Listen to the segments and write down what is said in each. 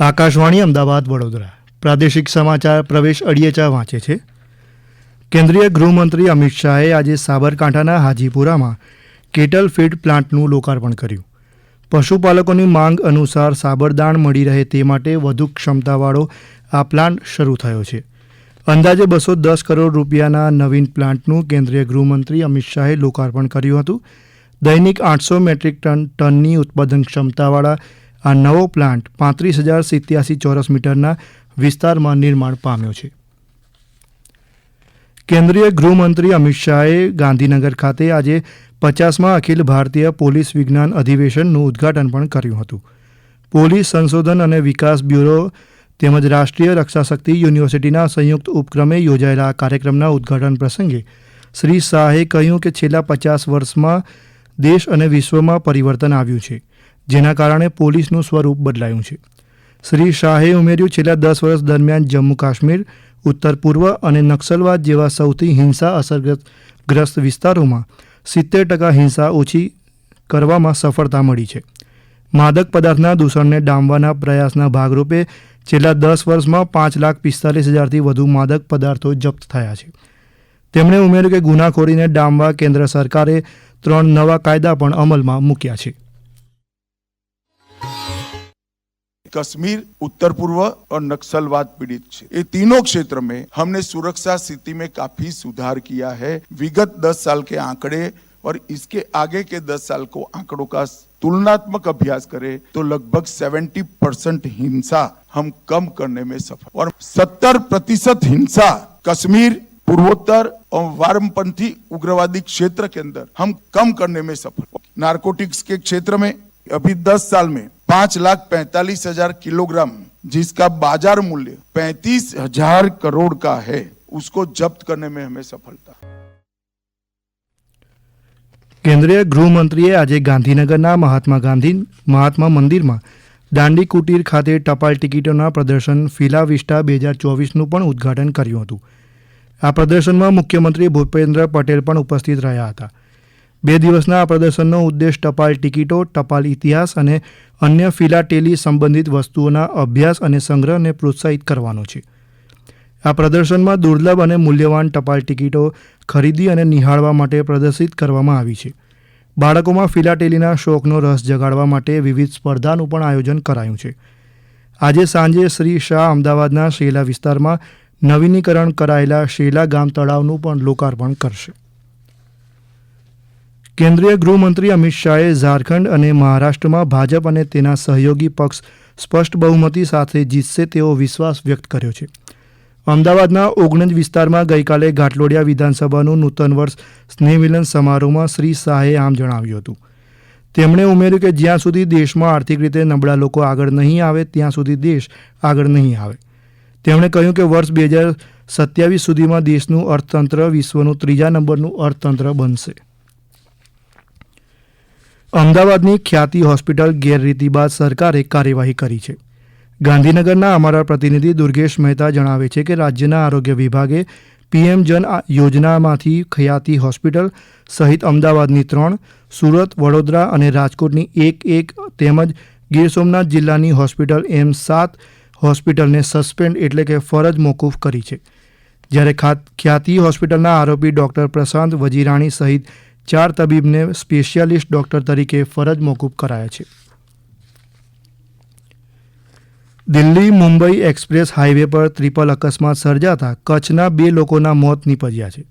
આકાશવાણી અમદાવાદ વડોદરા. પ્રાદેશિક સમાચાર પ્રવેશ અડિયેચા વાંચે છે. કેન્દ્રીય ગૃહમંત્રી અમિત શાહે આજે સાબરકાંઠાના હાજીપુરામાં કેટલ ફીડ પ્લાન્ટનું લોકાર્પણ કર્યું. પશુપાલકોની માંગ અનુસાર સાબરદાણ મળી રહે તે માટે વધુ ક્ષમતાવાળો આ પ્લાન્ટ શરૂ થયો છે. અંદાજે બસો દસ કરોડ રૂપિયાના નવીન પ્લાન્ટનું કેન્દ્રીય ગૃહમંત્રી અમિત શાહે લોકાર્પણ કર્યું હતું. દૈનિક આઠસો મેટ્રિક ટન ટનની ઉત્પાદન ક્ષમતાવાળા આ નવો પ્લાન્ટ પાંત્રીસ હજાર સિત્યાસી ચોરસ મીટરના વિસ્તારમાં નિર્માણ પામ્યો છે. કેન્દ્રીય ગૃહમંત્રી અમિત શાહે ગાંધીનગર ખાતે આજે પચાસમાં અખિલ ભારતીય પોલીસ વિજ્ઞાન અધિવેશનનું ઉદ્ઘાટન પણ કર્યું હતું. પોલીસ સંશોધન અને વિકાસ બ્યુરો તેમજ રાષ્ટ્રીય રક્ષાશક્તિ યુનિવર્સિટીના સંયુક્ત ઉપક્રમે યોજાયેલા આ કાર્યક્રમના ઉદ્ઘાટન પ્રસંગે શ્રી શાહે કહ્યું કે છેલ્લા પચાસ વર્ષમાં દેશ અને વિશ્વમાં પરિવર્તન આવ્યું છે. જેના કારણે પોલીસનું સ્વરૂપ બદલાયું છે. શ્રી શાહે ઉમેર્યું, છેલ્લા દસ વર્ષ દરમિયાન જમ્મુ કાશ્મીર, ઉત્તર પૂર્વ અને નક્સલવાદ જેવા સૌથી હિંસા અસરગ્રસ્ત વિસ્તારોમાં સિત્તેર ટકા હિંસા ઓછી કરવામાં સફળતા મળી છે. માદક પદાર્થના દૂષણને ડામવાના પ્રયાસના ભાગરૂપે છેલ્લા દસ વર્ષમાં પાંચ લાખ પિસ્તાલીસ હજારથી વધુ માદક પદાર્થો જપ્ત થયા છે. તેમણે ઉમેર્યું કે ગુનાખોરીને ડામવા કેન્દ્ર સરકારે ત્રણ નવા કાયદા પણ અમલમાં મૂક્યા છે. कश्मीर, उत्तर पूर्व और नक्सलवाद पीड़ित क्षेत्र। ये तीनों क्षेत्र में हमने सुरक्षा स्थिति में काफ़ी सुधार किया है। विगत 10 साल के आंकड़े और इसके आगे के 10 साल को आंकड़ों का तुलनात्मक अभ्यास करें तो लगभग 70 परसेंट हिंसा हम कम करने में सफल। और 70 प्रतिशत हिंसा कश्मीर, पूर्वोत्तर और वामपंथी उग्रवादी क्षेत्र के अंदर हम कम करने में सफल। नारकोटिक्स के क्षेत्र में अभी 10 साल में पांच लाख पैंतालीस हजार किलोग्राम जिसका बाजार मूल्य पैंतीस हजार करोड़ का है उसको जब्त करने में हमें सफलता કેન્દ્રીય ગૃહમંત્રીએ આજે ગાંધીનગરના મહાત્મા ગાંધી મહાત્મા મંદિરમાં દાંડી કુટીર ખાતે ટપાલ ટિકિટોના પ્રદર્શન ફિલા વિસ્ટા બે હજાર ચોવીસનું પણ ઉદ્ઘાટન કર્યું હતું આ પ્રદર્શનમાં મુખ્યમંત્રી ભૂપેન્દ્ર પટેલ પણ ઉપસ્થિત રહ્યા હતા બે દિવસના આ પ્રદર્શનનો ઉદ્દેશ ટપાલ ટિકિટો, ટપાલ ઇતિહાસ અને અન્ય ફિલાટેલી સંબંધિત વસ્તુઓના અભ્યાસ અને સંગ્રહને પ્રોત્સાહિત કરવાનો છે. આ પ્રદર્શનમાં દુર્લભ અને મૂલ્યવાન ટપાલ ટિકિટો ખરીદી અને નિહાળવા માટે પ્રદર્શિત કરવામાં આવી છે. બાળકોમાં ફિલાટેલીના શોખનો રસ જગાડવા માટે વિવિધ સ્પર્ધાનું પણ આયોજન કરાયું છે. આજે સાંજે શ્રી શાહ અમદાવાદના શેલા વિસ્તારમાં નવીનીકરણ કરાયેલા શેલા ગામ તળાવનું પણ લોકાર્પણ કરશે. કેન્દ્રીય ગૃહમંત્રી અમિત શાહે ઝારખંડ અને મહારાષ્ટ્રમાં ભાજપ અને તેના સહયોગી પક્ષ સ્પષ્ટ બહુમતી સાથે જીતશે તેવો વિશ્વાસ વ્યક્ત કર્યો છે. અમદાવાદના ઓગણજ વિસ્તારમાં ગઈકાલે ઘાટલોડિયા વિધાનસભાનું નૂતન વર્ષ સ્નેહમિલન સમારોહમાં શ્રી શાહે આમ જણાવ્યું હતું. તેમણે ઉમેર્યું કે જ્યાં સુધી દેશમાં આર્થિક રીતે નબળા લોકો આગળ નહીં આવે, ત્યાં સુધી દેશ આગળ નહીં આવે. તેમણે કહ્યું કે વર્ષ બે હજાર સત્યાવીસ સુધીમાં દેશનું અર્થતંત્ર વિશ્વનું ત્રીજા નંબરનું અર્થતંત્ર બનશે. અમદાવાદની ખ્યાતિ હોસ્પિટલ ગેરરીતિ બાદ સરકારે કાર્યવાહી કરી છે. ગાંધીનગરના અમારા પ્રતિનિધિ દુર્ગેશ મહેતા જણાવે છે કે રાજ્યના આરોગ્ય વિભાગે પીએમ જન યોજનામાંથી ખ્યાતિ હોસ્પિટલ સહિત અમદાવાદની ત્રણ, સુરત, વડોદરા અને રાજકોટની એક એક તેમજ ગીર સોમનાથ જિલ્લાની હોસ્પિટલ એમ સાત હોસ્પિટલને સસ્પેન્ડ એટલે કે ફરજ મોકૂફ કરી છે. જ્યારે ખ્યાતિ હોસ્પિટલના આરોપી ડોક્ટર પ્રશાંત વજીરાણી સહિત ચાર તબીબને સ્પેશિયાલિસ્ટ ડોક્ટર તરીકે ફરજ મોકૂફ કરાયા છે. દિલ્હી મુંબઈ એક્સપ્રેસ હાઈવે પર ટ્રિપલ અકસ્માત સર્જાતા કચ્છના બે લોકોના મોત નીપજ્યા છે.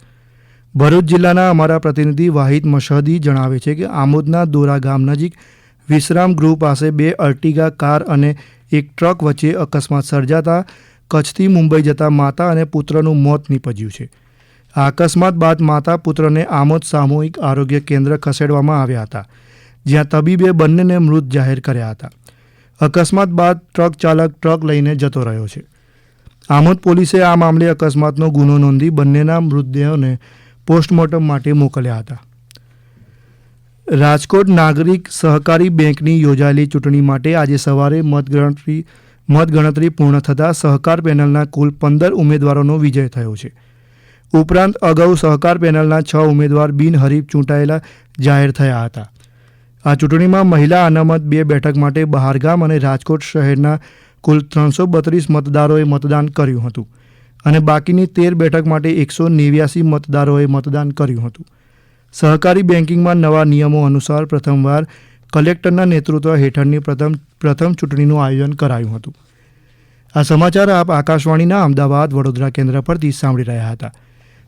ભરૂચ જિલ્લાના અમારા પ્રતિનિધિ વાહિદ મશહદી જણાવે છે કે આમોદના દોરા ગામ નજીક વિશ્રામ ગૃહ પાસે બે અર્ટિગા કાર અને એક ટ્રક વચ્ચે અકસ્માત સર્જાતા કચ્છથી મુંબઈ જતા માતા અને પુત્રનું મોત નીપજ્યું છે. આ અકસ્માત બાદ માતા પુત્રને આમોદ સામૂહિક આરોગ્ય કેન્દ્ર ખસેડવામાં આવ્યા હતા, જ્યાં તબીબે બંનેને મૃત જાહેર કર્યા હતા. અકસ્માત બાદ ટ્રક ચાલક ટ્રક લઈને જતો રહ્યો છે. આમોદ પોલીસે આ મામલે અકસ્માતનો ગુનો નોંધી બંનેના મૃતદેહોને પોસ્ટમોર્ટમ માટે મોકલ્યા હતા. રાજકોટ નાગરિક સહકારી બેંકની યોજાયેલી ચૂંટણી માટે આજે સવારે મતગણતરી મતગણતરી પૂર્ણ થતાં સહકાર પેનલના કુલ પંદર ઉમેદવારોનો વિજય થયો છે. ઉપરાંત અગાઉ સહકાર પેનલના છ ઉમેદવાર બિનહરીફ ચૂંટાયેલા જાહેર થયા હતા. આ ચૂંટણીમાં મહિલા અનામત બે બેઠક માટે બહારગામ અને રાજકોટ શહેરના કુલ ત્રણસો બત્રીસ મતદારોએ મતદાન કર્યું હતું અને બાકીની તેર બેઠક માટે એકસો નેવ્યાસી મતદારોએ મતદાન કર્યું હતું. સહકારી બેન્કિંગમાં નવા નિયમો અનુસાર પ્રથમવાર કલેક્ટરના નેતૃત્વ હેઠળની પ્રથમ પ્રથમ ચૂંટણીનું આયોજન કરાયું હતું. આ સમાચાર આપ આકાશવાણીના અમદાવાદ વડોદરા કેન્દ્ર પરથી સાંભળી રહ્યા હતા.